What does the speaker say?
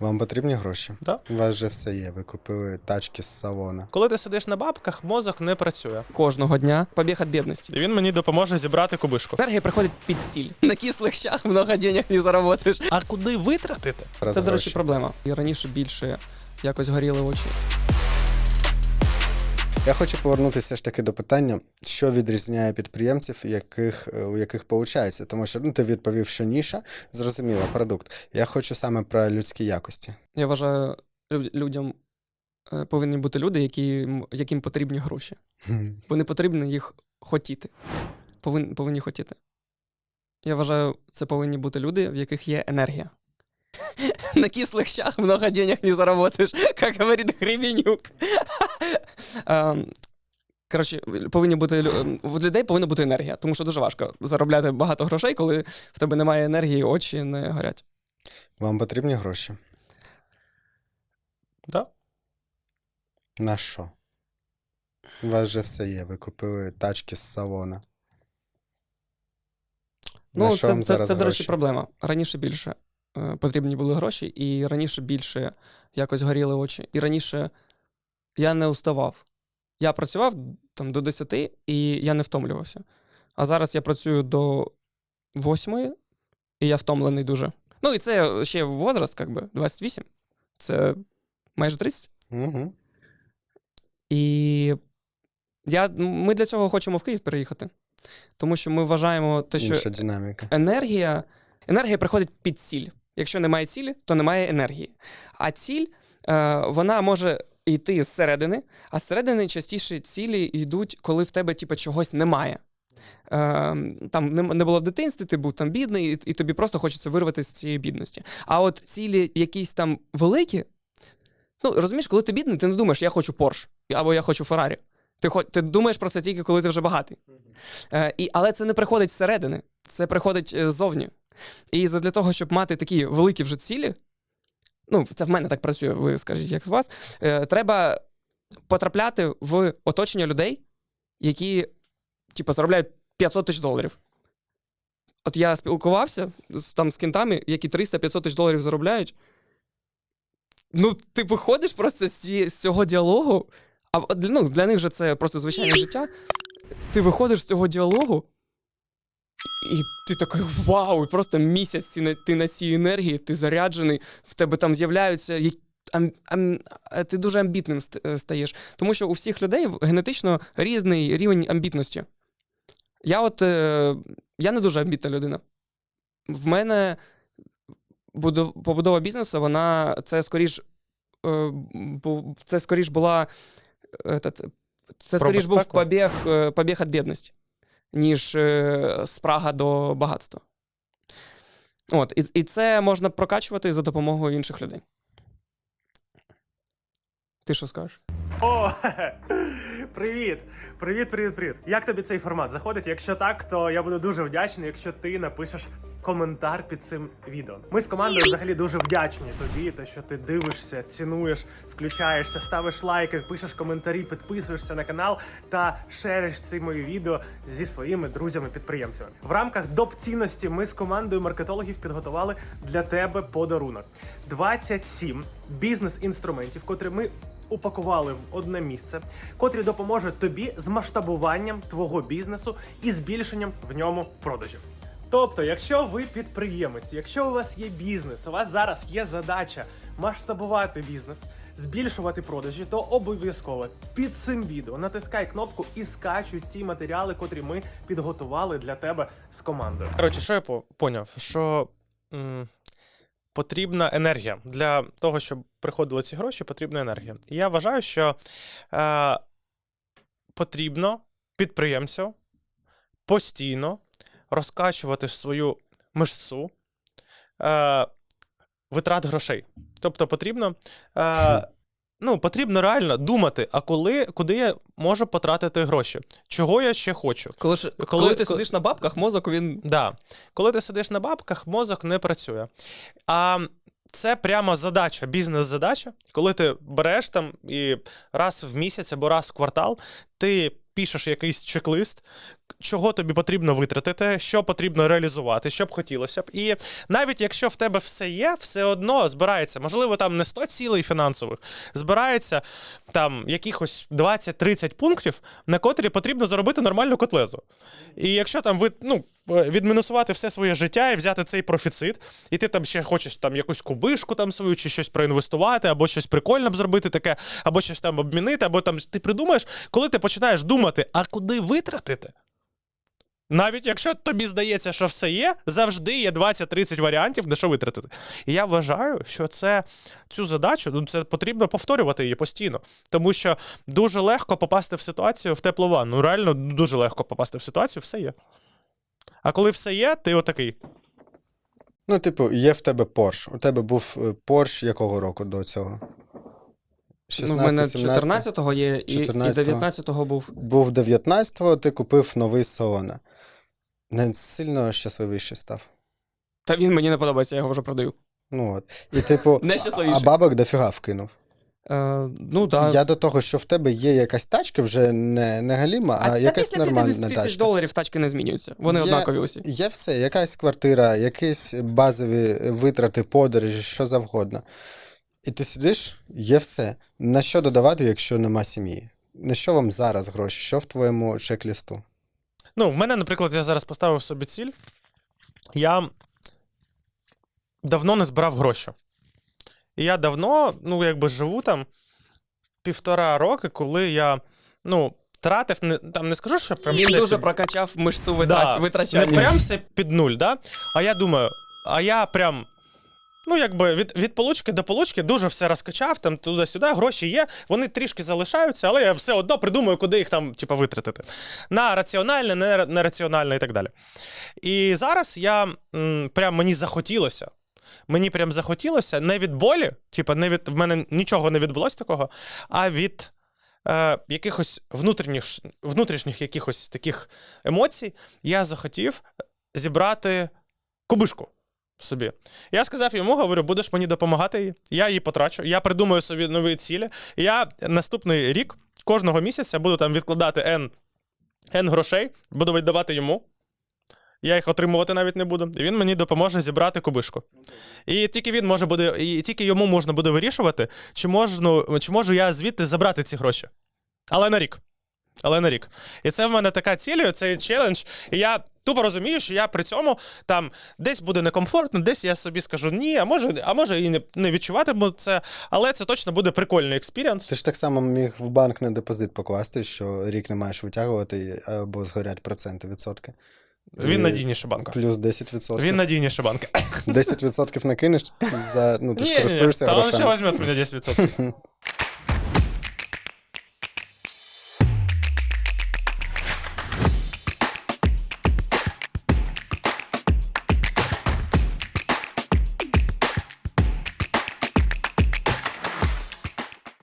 Вам потрібні гроші? Да. У вас же все є. Ви купили тачки з салона. Коли ти сидиш на бабках, мозок не працює. Кожного дня побіг від бідності. І він мені допоможе зібрати кубишку. Енергія приходить під сіль. На кислих щах много денег не заработаєш. А куди витратити? Раз Це, до речі, проблема. І раніше більше якось горіли очі. Я хочу повернутися ж таки до питання, що відрізняє підприємців, яких, е, у яких виходить. Тому що ну, ти відповів, що ніша, зрозуміло, продукт. Я хочу саме про людські якості. Я вважаю, лю- людям е, повинні бути люди, які, яким потрібні гроші. Вони потрібні їх хотіти. Повин, повинні хотіти. Я вважаю, це повинні бути люди, в яких є енергія. На кислих щах много денег не заработаєш, як говорить Гребенюк. Ем, Коротше, повинні бути ем, в людей повинна бути енергія, тому що дуже важко заробляти багато грошей, коли в тебе немає енергії, очі не горять. Вам потрібні гроші? Да? На що? У вас же все є. Ви купили тачки з салона. На Ну, що це, вам це, зараз це, до речі, гроші? проблема. Раніше більше е, потрібні були гроші, і раніше більше якось горіли очі. І раніше я не уставав. Я працював там до 10 і я не втомлювався. А зараз я працюю до 8, і я втомлений дуже. Ну, і це ще возраст, як би, 28. Це майже 30. Угу. І я, ми для цього хочемо в Київ переїхати. Тому що ми вважаємо те, що Інша динаміка. енергія, енергія приходить під ціль. Якщо немає цілі, то немає енергії. А ціль е, вона може йти зсередини, а зсередини частіше цілі йдуть, коли в тебе типу, чогось немає. Е, там не, було в дитинстві, ти був там бідний, і, і тобі просто хочеться вирвати з цієї бідності. А от цілі якісь там великі. Ну, розумієш, коли ти бідний, ти не думаєш, я хочу Порш або я хочу Феррарі. Ти, ти думаєш про це тільки коли ти вже багатий. Е, і, але це не приходить зсередини, це приходить е, ззовні. І для того, щоб мати такі великі вже цілі, ну, це в мене так працює, ви скажіть, як у вас, е, треба потрапляти в оточення людей, які, типу, заробляють 500 тисяч доларів. От я спілкувався з, там, з кінтами, які 300-500 тисяч доларів заробляють. Ну, ти виходиш просто з, ці, з цього діалогу, а ну, для них же це просто звичайне життя. Ти виходиш з цього діалогу, і ти такий вау! І просто місяць ти на, ти на цій енергії, ти заряджений, в тебе там з'являються. Ам, ам, ти дуже амбітним е, стаєш. Тому що у всіх людей генетично різний рівень амбітності. Я от е, я не дуже амбітна людина. В мене будов- побудова бізнесу, вона це скоріш, е, бу- це скоріш була. е, це скоріш був побіг, е, побіг від бідності, ніж е, спрага до багатства. От, і, і це можна прокачувати за допомогою інших людей. Ти що скажеш? О, привіт! Привіт, привіт, привіт. Як тобі цей формат заходить? Якщо так, то я буду дуже вдячний, якщо ти напишеш коментар під цим відео. Ми з командою взагалі дуже вдячні тобі, те, що ти дивишся, цінуєш, включаєшся, ставиш лайки, пишеш коментарі, підписуєшся на канал та шериш ці мої відео зі своїми друзями-підприємцями. В рамках доп цінності ми з командою маркетологів підготували для тебе подарунок. 27 бізнес-інструментів, котрі ми упакували в одне місце, котрі допоможуть тобі з масштабуванням твого бізнесу і збільшенням в ньому продажів. Тобто, якщо ви підприємець, якщо у вас є бізнес, у вас зараз є задача масштабувати бізнес, збільшувати продажі, то обов'язково під цим відео натискай кнопку і скачуй ці матеріали, котрі ми підготували для тебе з командою. Коротше, що я поняв? Що м, потрібна енергія. Для того, щоб приходили ці гроші, потрібна енергія. І я вважаю, що е, потрібно підприємцю постійно розкачувати свою мишцу е, витрат грошей. Тобто потрібно. Е, Ну, потрібно реально думати, а коли, куди я можу потратити гроші? Чого я ще хочу? Коли, ж, коли, Коли- ти коли- сидиш на бабках, мозок він. Да. Коли ти сидиш на бабках, мозок не працює. А це прямо задача, бізнес-задача. Коли ти береш там і раз в місяць або раз в квартал, ти пишеш якийсь чек-лист, чого тобі потрібно витратити, що потрібно реалізувати, що б хотілося б. І навіть якщо в тебе все є, все одно збирається. Можливо, там не 100 цілей фінансових, збирається там якихось 20-30 пунктів, на котрі потрібно заробити нормальну котлету. І якщо там ви ну, відмінусувати все своє життя і взяти цей профіцит, і ти там ще хочеш там якусь кубишку там свою, чи щось проінвестувати, або щось прикольне б зробити таке, або щось там обмінити, або там ти придумаєш, коли ти починаєш думати, а куди витратити? Навіть якщо тобі здається, що все є, завжди є 20-30 варіантів, на що витратити. І я вважаю, що це цю задачу ну, це потрібно повторювати її постійно. Тому що дуже легко попасти в ситуацію в теплу ванну. Ну, реально дуже легко попасти в ситуацію, все є. А коли все є, ти отакий. Ну, типу, є в тебе Порш. У тебе був е, Порш якого року до цього? ну, в мене 14-го є, і, і 14-го. 19-го був. Був 19-го, ти купив новий Саона. Не сильно щасливіший став. Та він мені не подобається, я його вже продаю. Ну от. І, типу, а бабок дофіга вкинув. Е, ну, да. Я до того, що в тебе є якась тачка, вже не, не галіма, а, та якась після 50 нормальна тисяч тачка. доларів тачки не змінюються. Вони Є- однакові усі. Є все, якась квартира, якісь базові витрати, подорожі, що завгодно. І ти сидиш, є все. На що додавати, якщо нема сім'ї? На що вам зараз гроші? Що в твоєму чек-лісту? Ну, в мене, наприклад, я зараз поставив собі ціль. Я давно не збирав гроші. І я давно, ну, якби живу там півтора роки, коли я, ну, тратив, не, там не скажу, що прям Він все дуже під- прокачав мишцю Да, витрач... не прям все під нуль, да? А я думаю, а я прям. Ну, якби від, від получки до получки дуже все розкачав, там туди-сюди, гроші є, вони трішки залишаються, але я все одно придумаю, куди їх там, типу, витратити. На раціональне, не- нераціональне і так далі. І зараз я м, прям мені захотілося. Мені прям захотілося не від болі, типу, не від в мене нічого не відбулося такого, а від е, якихось внутрішніх, внутрішніх якихось таких емоцій я захотів зібрати кубишку собі. Я сказав йому, говорю, будеш мені допомагати я її потрачу, я придумаю собі нові цілі. Я наступний рік кожного місяця буду там відкладати N, N грошей, буду віддавати йому. Я їх отримувати навіть не буду. І він мені допоможе зібрати кубишку. І тільки він може буде, і тільки йому можна буде вирішувати, чи можу, чи можу я звідти забрати ці гроші. Але на рік. Але на рік. І це в мене така ціль, цей челендж. І я тупо розумію, що я при цьому там десь буде некомфортно, десь я собі скажу ні, а може, а може і не, не відчуватиму це, але це точно буде прикольний експіріанс. Ти ж так само міг в банк на депозит покласти, що рік не маєш витягувати, або згорять проценти, відсотки. Він надійніше банка. Плюс 10%. Він надійніше банка. 10% накинеш, за, ну, ти ж користуєшся та він ще візьме з мене 10%.